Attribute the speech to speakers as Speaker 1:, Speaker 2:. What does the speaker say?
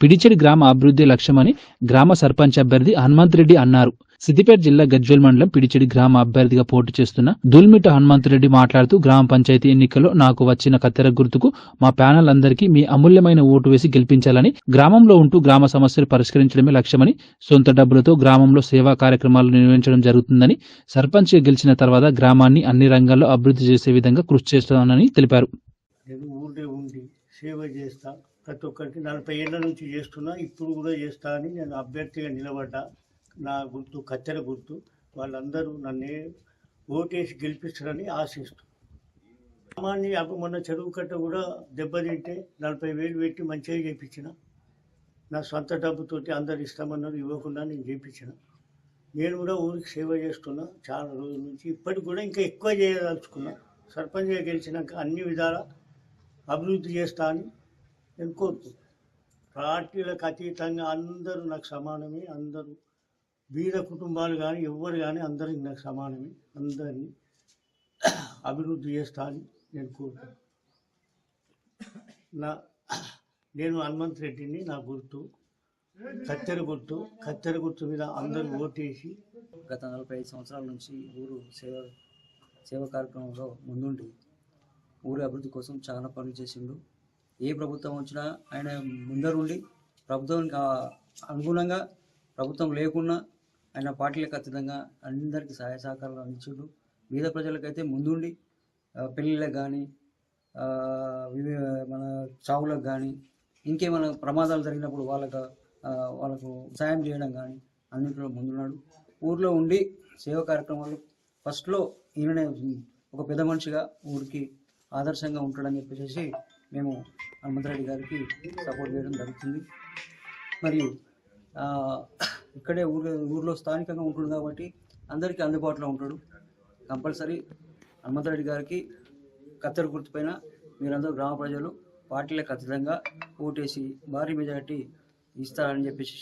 Speaker 1: పిడిచెడి గ్రామ అభివృద్ధి లక్ష్యమని గ్రామ సర్పంచ్ అభ్యర్థి హనుమంత్ రెడ్డి అన్నారు. సిద్దిపేట జిల్లా గజ్వేల్ మండలం పిడిచెడి గ్రామ అభ్యర్థిగా పోటీ చేస్తున్న దుల్మిట హనుమంత్ రెడ్డి మాట్లాడుతూ గ్రామ పంచాయతీ ఎన్నికల్లో నాకు వచ్చిన కత్తెర గుర్తుకు మా ప్యానల్ అందరికీ మీ అమూల్యమైన ఓటు వేసి గెలిపించాలని గ్రామంలో ఉంటూ గ్రామ సమస్యలు పరిష్కరించడమే లక్ష్యమని సొంత డబ్బులతో గ్రామంలో సేవా కార్యక్రమాలు నిర్వహించడం జరుగుతుందని సర్పంచ్ గెలిచిన తర్వాత గ్రామాన్ని అన్ని రంగాల్లో అభివృద్ధి చేసే విధంగా కృషి చేస్తానని తెలిపారు.
Speaker 2: సేవ చేస్తా. ప్రతి ఒక్కరికి నలభై ఏళ్ళ నుంచి చేస్తున్నా ఇప్పుడు కూడా చేస్తా అని నేను అభ్యర్థిగా నిలబడ్డా. నా గుర్తు కత్తెర గుర్తు వాళ్ళందరూ నన్నే ఓటేసి గెలిపిస్తారని ఆశిస్తూ. సామాన్య అప్పుడు మొన్న చెరువు కట్ట కూడా దెబ్బతింటే నలభై వేలు పెట్టి మంచిగా చేయించిన నా సొంత డబ్బుతోటి అందరు ఇస్తామన్నారు ఇవ్వకుండా నేను చేయించిన నేను కూడా ఊరికి సేవ చేస్తున్నా చాలా రోజుల నుంచి. ఇప్పటికి కూడా ఇంకా ఎక్కువ చేయదలుచుకున్నా. సర్పంచ్గా గెలిచినాక అన్ని విధాల అభివృద్ధి చేస్తా అని నేను పార్టీలకు అతీతంగా అందరూ నాకు సమానమే అందరూ బీద కుటుంబాలు కానీ ఎవ్వరు కానీ అందరికి నాకు సమానమే అందరినీ అభివృద్ధి చేస్తా అని నేను కోరుతాను నా నేను హనుమంత్ రెడ్డిని నా గుర్తు కత్తెర గుర్తు కత్తెర గుర్తు మీద అందరూ ఓటేసి
Speaker 3: గత నలభై ఐదు సంవత్సరాల నుంచి ఊరు సేవ సేవ కార్యక్రమంలో ముందుండి ఊరి అభివృద్ధి కోసం చాలా పనులు చేసిండు. ఏ ప్రభుత్వం వచ్చినా ఆయన ముందరుండి ప్రభుత్వానికి అనుగుణంగా ప్రభుత్వం లేకున్నా ఆయన పార్టీలకు ఖచ్చితంగా అందరికీ సహాయ సహకారాలు అందించుండు. మీద ప్రజలకైతే ముందుండి పెళ్ళిళ్ళకి కానీ మన చావులకు కానీ ఇంకేమైనా ప్రమాదాలు జరిగినప్పుడు వాళ్ళకు వాళ్ళకు సాయం చేయడం కానీ అన్నింటిలో ముందున్నాడు. ఊర్లో ఉండి సేవ కార్యక్రమాలు ఫస్ట్లో ఈయననే ఒక పెద్ద మనిషిగా ఊరికి ఆదర్శంగా ఉంటాడని చెప్పేసి మేము హనుమంతరెడ్డి గారికి సపోర్ట్ చేయడం జరుగుతుంది. మరియు ఇక్కడే ఊరు ఊర్లో స్థానికంగా ఉంటుంది కాబట్టి అందరికీ అందుబాటులో ఉంటాడు. కంపల్సరీ హనుమంతరెడ్డి గారికి కత్తెర గుర్తుపైన మీరందరూ గ్రామ ప్రజలు పార్టీలకు ఖచ్చితంగా ఓటేసి భారీ మెజారిటీ ఇస్తారని చెప్పేసి